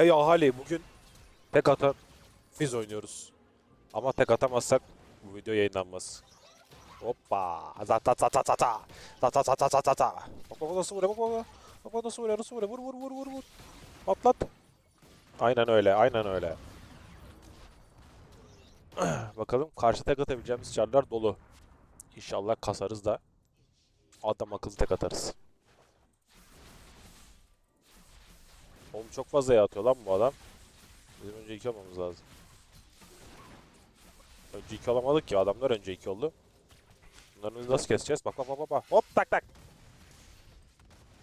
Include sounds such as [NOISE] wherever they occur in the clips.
Hey ahali bugün tek atan Fizz oynuyoruz. Ama tek atamazsak bu video yayınlanmaz. Hoppa. Zata zata zata. Zata zata zata zata. Bak bak nasıl vuruyor bak bak. Bak bak nasıl vuruyor nasıl vuruyor. Vur vur vur vur vur. Atlat. Aynen öyle aynen öyle. [CLEARS THROAT] Bakalım karşı tek atabileceğimiz çarlar dolu. İnşallah kasarız da adam akıllı tek atarız. Oğlum çok fazla yağ atıyor lan bu adam. Bizim önce iki olmamız lazım. Önce iki olamadık ki adamlar önce iki oldu. Bunları nasıl keseceğiz? Bak bak bak bak. Hop tak tak.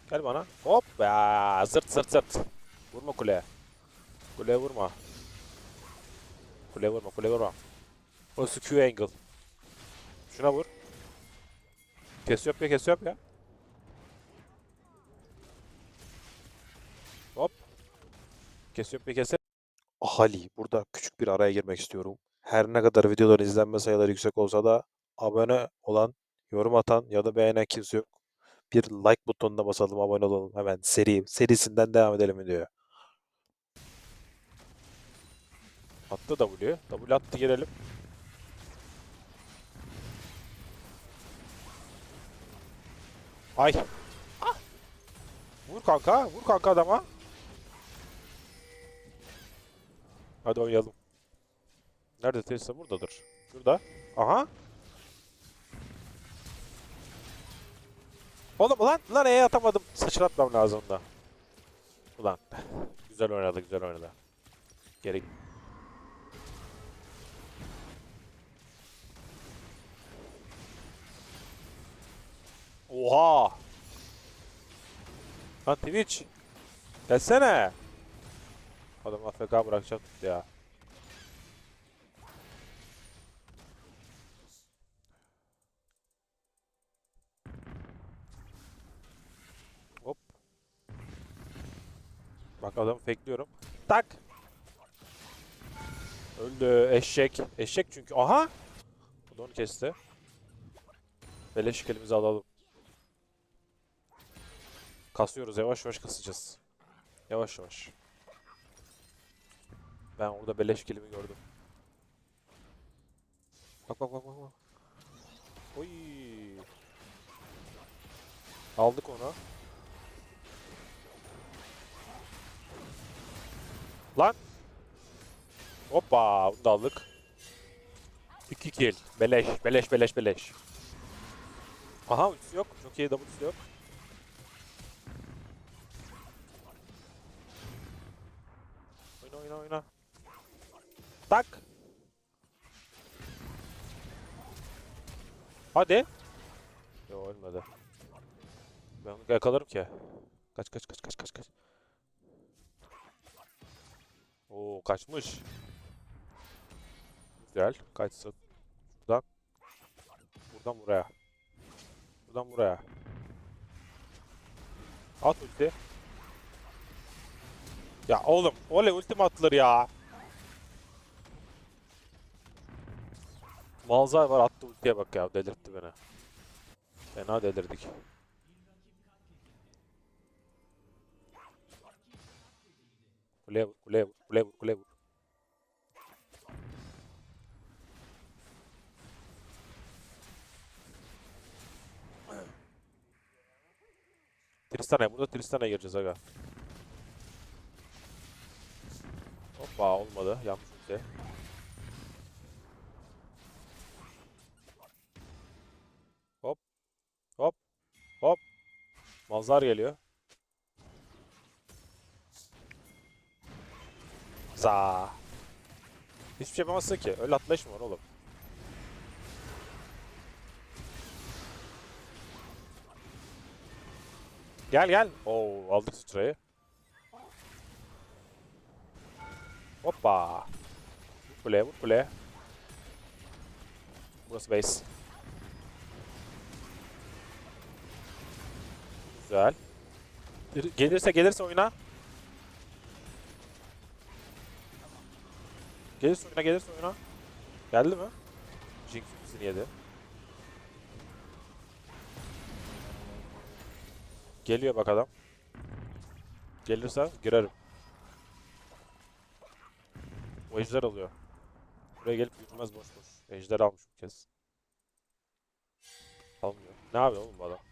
Gel bana. Hop. Ya, zırt zırt zırt. Vurma kuleye. Kuleye vurma. Kuleye vurma kuleye vurma. Orası Q angle. Şuna vur. Kesiyor ya kesiyor ya. Kesiyor bir kese. Ahali burada küçük bir araya girmek istiyorum. Her ne kadar videoların izlenme sayıları yüksek olsa da abone olan, yorum atan ya da beğenen kimse yok. Bir like butonuna basalım, abone olalım. Hemen seri, serisinden devam edelim videoya. Attı W. W attı girelim. Ay. Ah! Vur kanka, vur kanka adama. Hadi oynayalım. Nerede Tesla? Buradadır. Şurada. Aha. Oğlum lan lan E'ye atamadım. Sıçratmam lazım da. Ulan. Güzel oynadı, güzel oynadı. Geri. Oha! Lan Twitch. Gelsene. Adam AFK bırakacak ya. Hop. Bak adamı fakeliyorum. Tak. Öldü eşek. Eşek çünkü. Aha. Bu da onu kesti. Beleş elimize alalım. Kasıyoruz yavaş yavaş kasacağız. Yavaş yavaş. Ben orada beleş kelimi gördüm. Bak bak bak bak. bak. Oy. Aldık onu. Lan. Hoppa, bunu da aldık. 2 kill. Beleş, beleş, beleş, beleş. Aha ultisi yok. Çok iyi W'si yok. Oyna oyna oyna. Tak. Hadi. Yo ölmedi. Ben onu yakalarım ki. Kaç kaç kaç kaç kaç kaç. Oo kaçmış. Güzel. Kaçsın. Buradan. Buradan buraya. Buradan buraya. At ulti. Ya oğlum, oley ultim atılır ya. Malzar var attı ultiye bak ya delirtti beni. Fena delirdik. Kuleye vur, kuleye vur, kuleye vur, kuleye vur. Tristan'a, burada Tristan'a gireceğiz aga. Hoppa olmadı. Yanlış ulti. Mazhar geliyor. Za. Hiçbir şey yapamazsın ki. Öyle atlayış mı var oğlum? Gel gel. Oo aldık sıçrayı. Hoppa. Vur kuleye vur kuleye. Burası base. Güzel. Gelirse gelirse oyna. Gelirse oyna gelirse oyna. Geldi mi? Jinx ultisini yedi. Geliyor bak adam. Gelirse girerim. Bu ejder alıyor. Buraya gelip yürümez boş boş. Ejder almış bu kez. Almıyor. Ne yapıyor oğlum bu adam?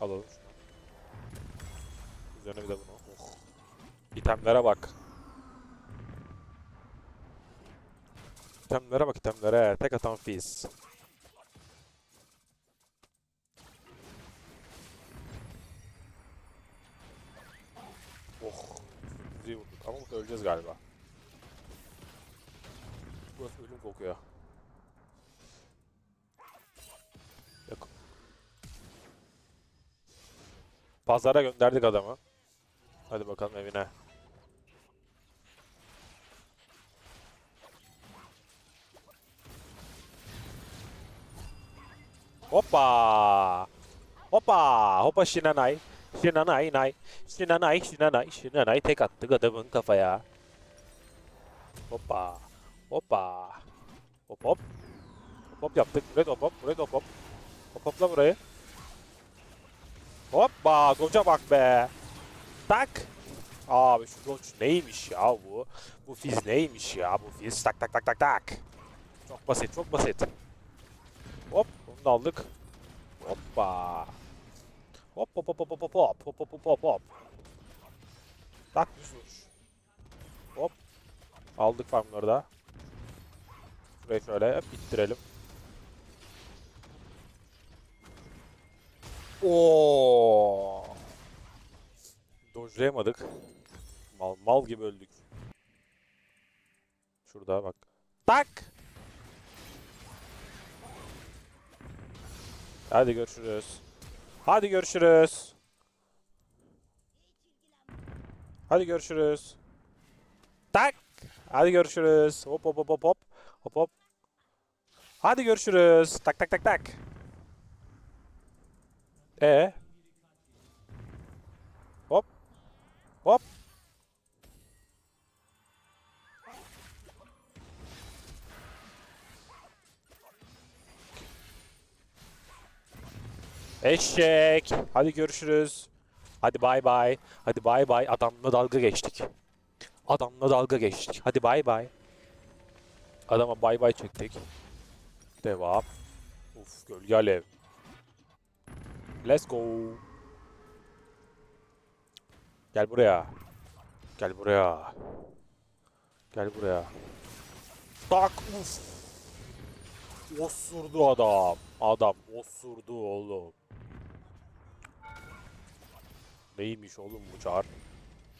Alalım şunu. Üzerine bir de bunu. Oh. İtemlere bak. İtemlere bak itemlere. Tek atan Fizz. Oh. Ama burada öleceğiz galiba. Burası ölüm kokuyor. Pazara gönderdik adamı. Hadi bakalım evine. Hoppa! Hoppa! Hoppa Shinanay. Shinanay nay. Shinanay Shinanay Shinanay tek attık adamın kafaya. Hoppa. Hoppa. Hop hop. Hop hop yaptık. Da hop hop. Da hop hop. Hop hopla burayı. Hoppa. Doca bak be. Tak. Abi şu doç neymiş ya bu? Bu fiz neymiş ya bu fiz? Tak tak tak tak tak. Çok basit çok basit. Hop bunu da aldık. Hoppa. Hop hop hop hop hop hop hop hop hop hop hop. Tak düz vuruş. Hop. Aldık farmları da. Şurayı şöyle bittirelim. Oo. Dojlayamadık. Mal mal gibi öldük. Şurada bak. Tak. Hadi görüşürüz. Hadi görüşürüz. Hadi görüşürüz. Tak. Hadi görüşürüz. Hop hop hop hop hop. Hop hop. Hadi görüşürüz. Tak tak tak tak. E. Hop. Hop. Eşek. Hadi görüşürüz. Hadi bay bay. Hadi bay bay. Adamla dalga geçtik. Adamla dalga geçtik. Hadi bay bay. Adama bay bay çektik. Devam. Uf gölge alev. Let's go. Gel buraya. Gel buraya. Gel buraya. Tak uf. Osurdu adam. Adam osurdu oğlum. Neymiş oğlum bu çar?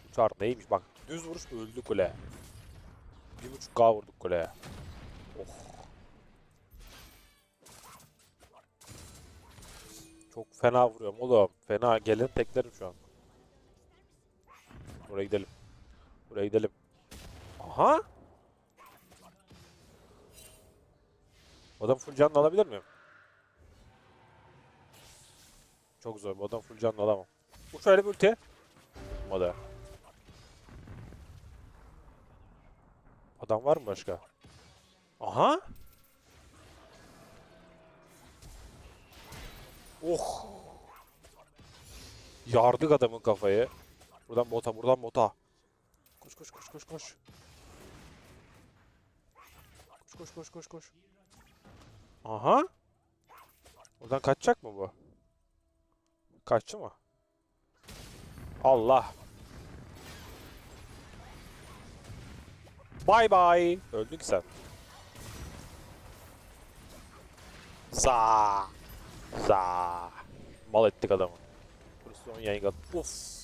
Bu çar neymiş? Bak düz vuruş öldü kule. Bir buçuk K vurduk kuleye. Oh. Çok fena vuruyorum oğlum. Fena gelin teklerim şu an. Buraya gidelim. Buraya gidelim. Aha. Adam full canlı alabilir miyim? Çok zor. Adam full canlı alamam. Bu şöyle bir ulti. Olmadı. Adam var mı başka? Aha. Oh. Yardık adamın kafayı. Buradan bota, buradan bota. Koş koş koş koş koş. Koş koş koş koş koş. Aha. Buradan kaçacak mı bu? Kaçtı mı? Allah. Bay bay. Öldün sen. Za. Za. Mal ettik adamı. Son yayın Uf.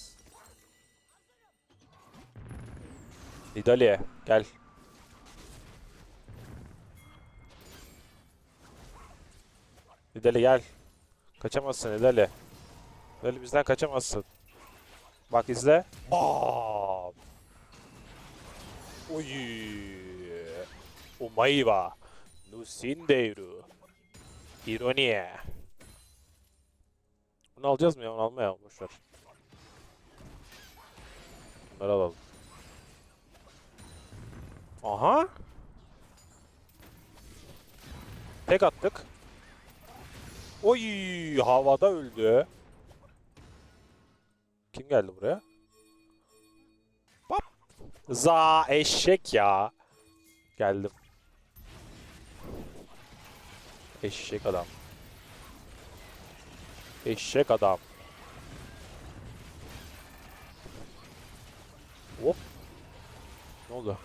Nidale'ye gel. Nidale gel. Kaçamazsın Nidale. Nidale bizden kaçamazsın. Bak izle. Bam. Oy. Umaiwa. Nusindeiru. Ironiye. Bunu alacağız mı ya? Onu almayalım. Boşver. Bunları alalım. Aha. Tek attık. Oy havada öldü. Kim geldi buraya? Bap. Za eşek ya. Geldim. Eşek adam. Eşek adam. Hop. Ne oldu?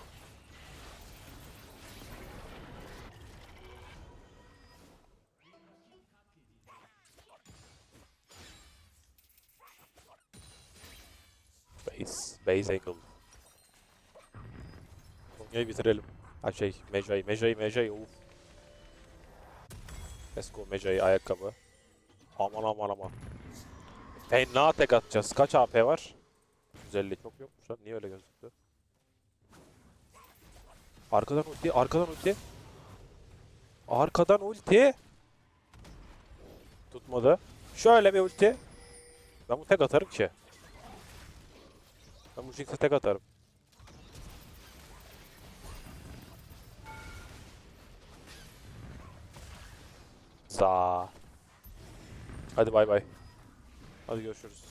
Base. Base angle. Sonya'yı bitirelim. Ha şey, Mejai, Mejai, Mejai. Uf. Let's go ayakkabı. Aman aman aman. Fena tek atacağız. Kaç AP var? 150 çok yokmuş lan. Niye öyle gözüktü? Arkadan ulti, arkadan ulti. Arkadan ulti. Tutmadı. Şöyle bir ulti. Ben bu tek atarım ki. Ben bu Jinx'e tek atarım. Za. Hadi bay bay. Hadi görüşürüz.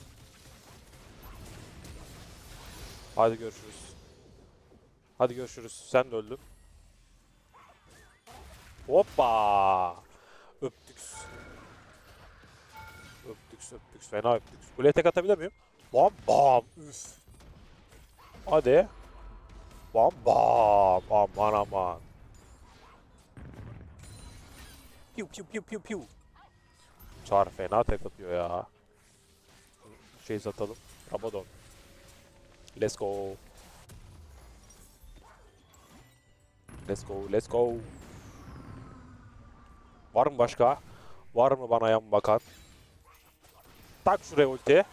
Hadi görüşürüz. Hadi görüşürüz. Sen de öldün. Hoppa. Öptük. Öptük, öptük. Fena öptük. Kuleye tek atabilir miyim? Bam bam. Üf. Hadi. Bam bam. Aman aman. Piu piu piu piu piu. Çar fena tek atıyor ya. Şey satalım. Rabadon. Let's go. Let's go, let's go. Var mı başka? Var mı bana yan bakan? Tak şuraya ulti.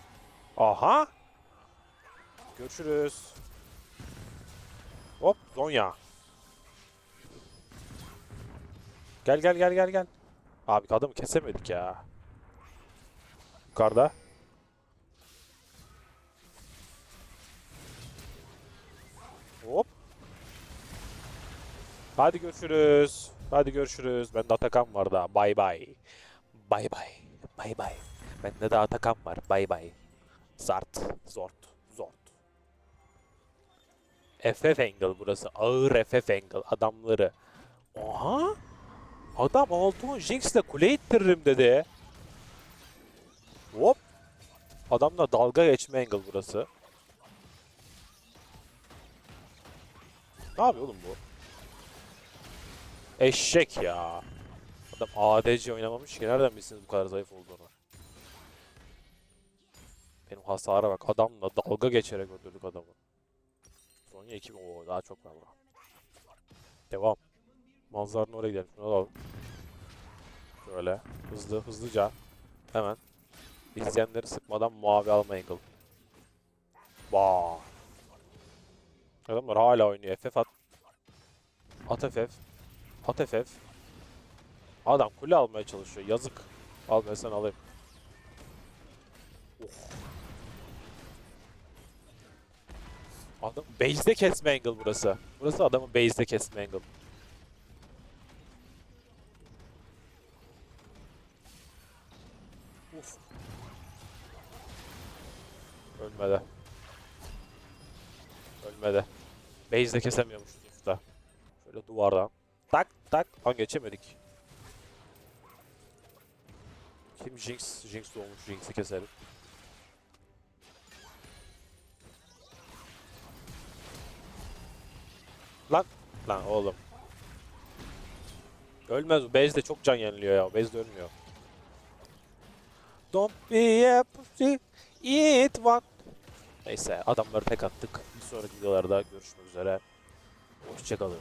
Aha. Görüşürüz. Hop Zonya. Gel gel gel gel gel. Abi adamı kesemedik ya. Yukarıda. Hop. Hadi görüşürüz. Hadi görüşürüz. Bende Atakan var da. Bay bay. Bay bay. Bay bay. Bende de Atakan var. Bay bay. Zart. Zort. Zort. FF angle burası. Ağır FF angle. Adamları. Oha. Adam Altun Jinx'le kule ittiririm dedi. Hop. Adamla dalga geçme angle burası. Ne yapıyor oğlum bu? Eşek ya. Adam ADC oynamamış ki nereden bilsiniz bu kadar zayıf olduğunu. Benim hasara bak adamla dalga geçerek öldürdük adamı. Sonya 2 o daha çok var burada. Devam. Manzaranın oraya gidelim. Şunu alalım. Şöyle hızlı hızlıca hemen izleyenleri sıkmadan mavi alma angle. Vaa. Adamlar hala oynuyor. FF at. At FF. At FF. Adam kule almaya çalışıyor. Yazık. Al sana alayım. Of. Adam base'de kesme angle burası. Burası adamın base'de kesme angle. Uf. Ölmedi. Ölmedi. Base'de kesemiyormuşuz usta. Şöyle duvardan. Tak tak. Lan geçemedik. Kim Jinx? Jinx olmuş. Jinx'i keselim. Lan. Lan oğlum. Ölmez bu. Base'de çok can yeniliyor ya. Base'de ölmüyor. Don't be a pussy. Eat one. Neyse adamları tek attık. Bir sonraki videolarda görüşmek üzere. Hoşçakalın.